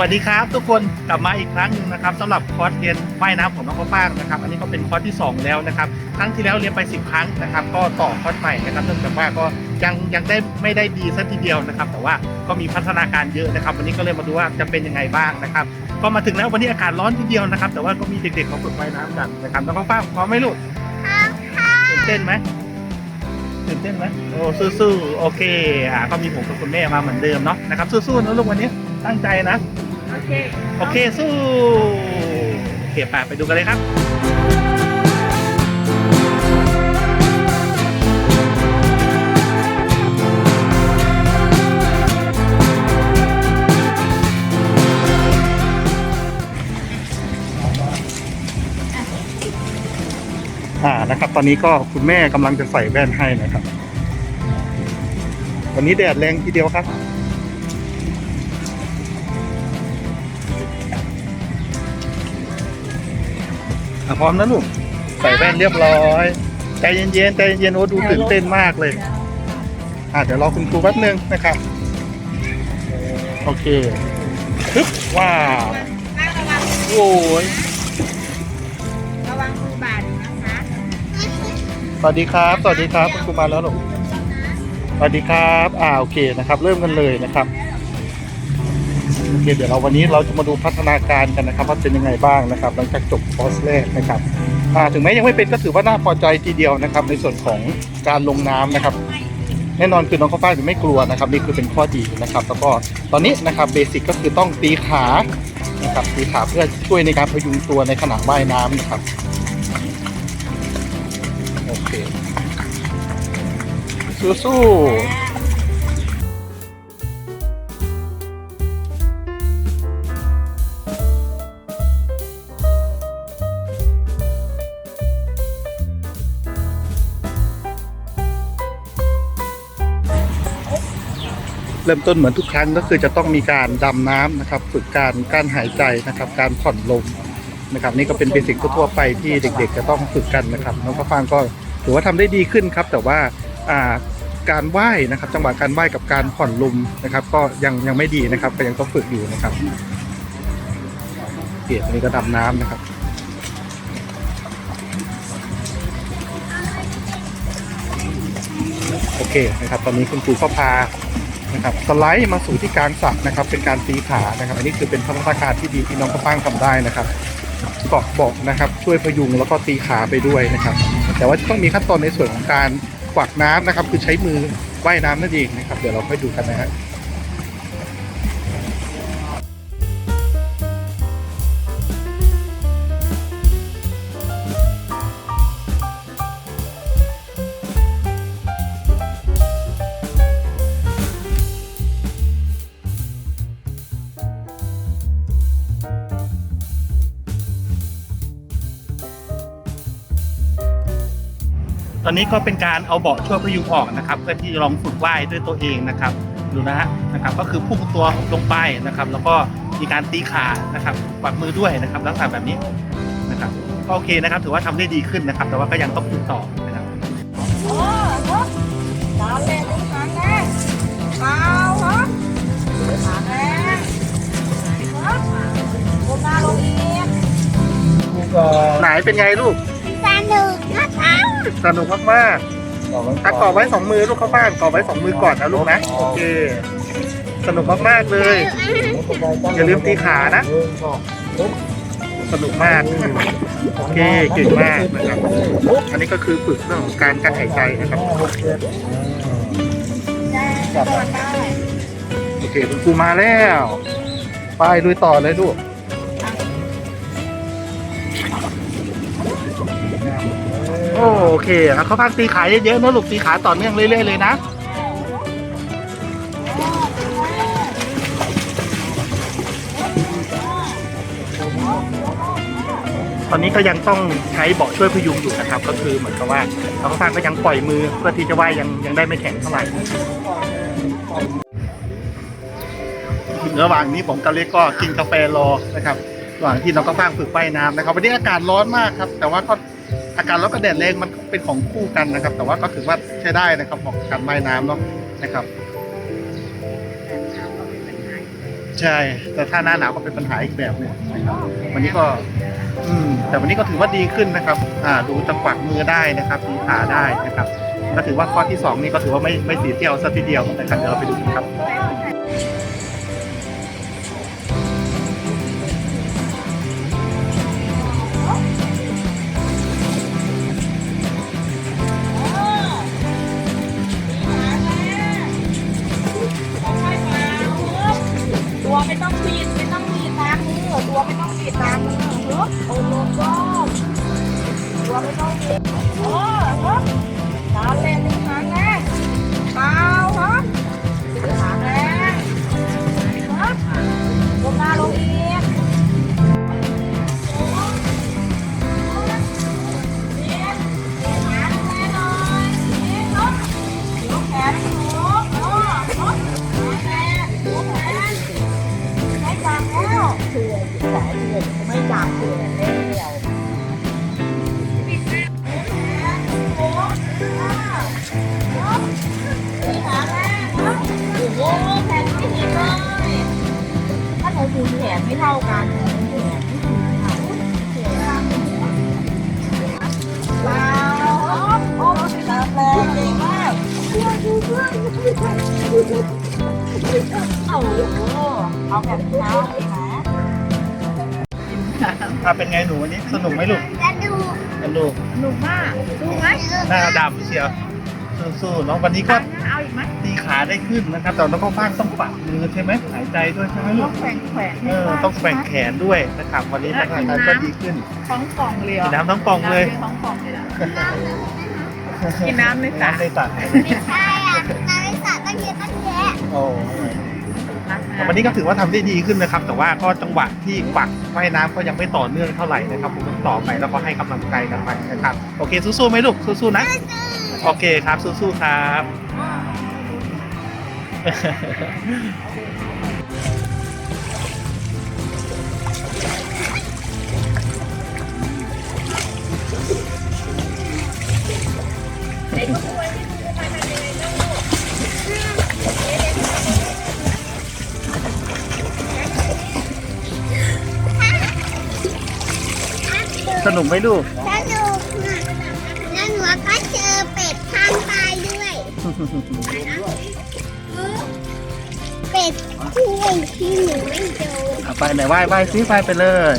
วัสดีครับ ทุกคนกลับมาอีกครั้งหนึ่งนะครับสำหรับคอร์สเรียนว่ายน้ำของน้องข้าวฟ่างนะครับ อันนี้ก็เป็นคอร์สที่ 2 แล้วนะครับ ครั้งที่แล้วเรียนไป 10 ครั้งนะครับ ก็ต่อคอร์สใหม่นะครับเนื่องจากว่าก็ยังยังได้ไม่ได้ดีสักทีเดียวนะครับ แต่ว่าก็มีพัฒนาการเยอะนะครับ วันนี้ก็เลยมาดูว่าจะเป็นยังไงบ้างนะครับ ก็มาถึงแล้ววันนี้อากาศร้อนทีเดียวนะครับ แต่ว่าก็มีเด็กๆมาฝึกว่ายน้ำกันนะครับน้องข้าวฟ่างพร้อมไหมลูกตื่นเต้นไหมตื่นเต้นไหมโอ้สู้ๆโอเคอ่าก็มีผมกับคุณแม่มาเหมือนเดิมเนาะนะครับสู้ๆนะลูกวันนี้ตั้งใจนะ โอเค โอเค สู้โอเคไปไปดูกันเลยครับอ่านะครับ ตอนนี้ก็คุณแม่กำลังจะใส่แว่นให้นะครับ วันนี้แดดแรงทีเดียวครับ อะพร้อมนะลูก ใส่แว่นเรียบร้อย ใจเย็นๆ ใจเย็นๆ โอ้ดูตื่นเต้นมากเลย อะเดี๋ยวรอคุณครูแป๊บนึงนะครับ โอเคปึ๊บว้าวป้าระวังโอ้ยระวังมือบาดนะคะสวัสดีครับ สวัสดีครับ คุณครูมาแล้วหนูสวัสดีครับ อ่าโอเคนะครับ เริ่มกันเลยนะครับ โอเคเดี๋ยวเราวันนี้เราจะมาดูพัฒนาการกันนะครับ ว่าเป็นยังไงบ้างนะครับหลังจากจบคอร์สแรกนะครับถึงแม้ยังไม่เป็นก็ถือว่าน่าพอใจทีเดียวนะครับ ในส่วนของการลงน้ำนะครับ แน่นอนคือน้องข้าวฟ่างจะไม่กลัวนะครับ นี่คือเป็นข้อดีนะครับ แล้วก็ตอนนี้นะครับเบสิกก็คือต้องตีขานะครับตีขาเพื่อช่วยในการพยุงตัวในขณะว่ายน้ำนะครับโอเคสู้ๆ ริ่มต้นเหมือนทุกครั้งก็คือจะต้องมีการดำน้ำนะครับฝึกการการหายใจนะครับ การผ่อนลมนะครับ นี่ก็เป็นเบสิกทั่วไปที่เด็ก ๆ จะต้องฝึกกันนะครับน้องข้าวฟ่างก็ถือว่าทำได้ดีขึ้นครับ แต่ว่าการว่ายนะครับ จังหวะการว่ายกับการผ่อนลมนะครับ ก็ยังยังไม่ดีนะครับ ก็ยังต้องฝึกอยู่นะครับเกียรตินี้ก็ดำน้ำนะครับโอเคนะครับ ตอนนี้คุณครูก็พา นะครับสไลด์มาสู่ที่กลางสระนะครับ เป็นการตีขานะครับ อันนี้คือเป็นพัฒนาการที่ดีที่น้องกระป้างทำได้นะครับเกาะเบาะนะครับ ช่วยพยุงแล้วก็ตีขาไปด้วยนะครับ แต่ว่าต้องมีขั้นตอนในส่วนของการกวักน้ำนะครับ คือใช้มือว่ายน้ำนั่นเองนะครับ เดี๋ยวเราค่อยดูกันนะฮะ อนนี้ก็เป็นการเอาเบาะช่วยพยุงออกนะครับเพื่อที่จะลองฝึกว่ายด้วยตัวเองนะครับดูนะฮะนะครับก็คือพุ่งตัวลงไปนะครับ แล้วก็มีการตีขานะครับกวักมือด้วยนะครับลักษณะแบบนี้นะครับก็โอเคนะครับ ถือว่าทำได้ดีขึ้นนะครับ แต่ว่าก็ยังต้องฝึกต่อนะครับโอ้โหตาเล่นลูกหางแดงเอาเหรอหางแดงเหรอลงหน้าลงอีกไหนเป็นไงลูก สนุกมากๆตักกรอบไว้สองมือลูกเข้าบ้านกรอบไว้สองมือก่อนนะลูกนะ โอเค สนุกมากๆเลย อย่าลืมตีขานะ สนุกมาก โอเค เก่งมากนะครับ อันนี้ก็คือฝึกเรื่องของการการหายใจนะครับได้ตัวได้โอเคคุณครูมาแล้ว ไปลุยต่อเลยลูก โอเคเอาเขาพักตีขาเยอะๆนะลูกตีขาต่อเนื่องเรื่อยๆเลยนะตอนนี้ก็ยังต้องใช้เบาะช่วยพยุงอยู่นะครับ ก็คือเหมือนกับว่าเราก็พังก็ยังปล่อยมือเพื่อที่จะว่ายยังยังได้ไม่แข็งเท่าไหร่ระหว่างนี้ผมกับเล็กก็กินกาแฟรอนะครับ ระหว่างที่น้องก็ฟางฝึกว่ายน้ำนะครับ วันนี้อากาศร้อนมากครับ แต่ว่าก็ อากาศร้อนกับแดดแรงมันเป็นของคู่กันนะครับ แต่ว่าก็ถือว่าใช้ได้นะครับเหมาะกับการว่ายน้ำเนาะนะครับ ใช่ แต่ถ้าหน้าหนาวก็เป็นปัญหาอีกแบบหนึงนะครับวันนี้ก็ อืม แต่วันนี้ก็ถือว่าดีขึ้นนะครับ อ่า ดูจังหวะมือได้นะครับตีขาได้นะครับ ก็ถือว่าข้อที่สองนี่ก็ถือว่าไม่ไม่สีเที่ยวสักทีเดียวนะครับเดี๋ยวเราไปดูกันครับ ไม่ต้องบีดไม่ต้องบีดตามมือตัวไม่ต้องบีดตามมือฮึบโอ้โหก้มตัวไม่ต้องบีดโอ้ฮึบดาวเล่น แขนไม่เท่ากันแขนไม่ถึงค่ะแขนเปล่าโอ้ตามแรงเก่งมากเอนดูเพื่อนเอาโอ้โหเอาแบบเท้าเลยนะอ่าเป็นไงหนูวันนี้สนุกไหมลูกจะดูสนุก หนุกมากดูไหมหน้าดำเชียวสู้ๆน้องวันนี้ก็ เอาอีกไหมตีขาได้ขึ้นนะครับแต่น้องก็ฟางต้องปัดมือใช่ไหมหายใจด้วยใช่ไหมลูต้อกงแขวนแขวนเออต้องแกว่งแขนด้วยนะครับวันนี้นะครับการก็ดีขึ้นท้องป่องเลยกินน้ำทั้งปองเลยท้องป่องเลยนะ กินน้ำในสระน้ำในสระไม่ใช่อะนาฬิกาตั้งเยอะตั้งแยะโอ้ แต่วันนี้ก็ถือว่าทำได้ดีขึ้นนะครับ แต่ว่าก็จังหวะที่ปักว่ายน้ำก็ยังไม่ต่อเนื่องเท่าไหร่นะครับผมต้องต่อไปแล้วก็ให้กำลังใจกันไปนะครับ โอเคสู้ๆไหมลูกสู้ๆนะ โอเคครับสู้ๆครับ สนุกไหมลูก ส เป็ดช่วยที่หนูไม่โดนเอาไปไหนว่ายว่ายซิไหว้ไปเลย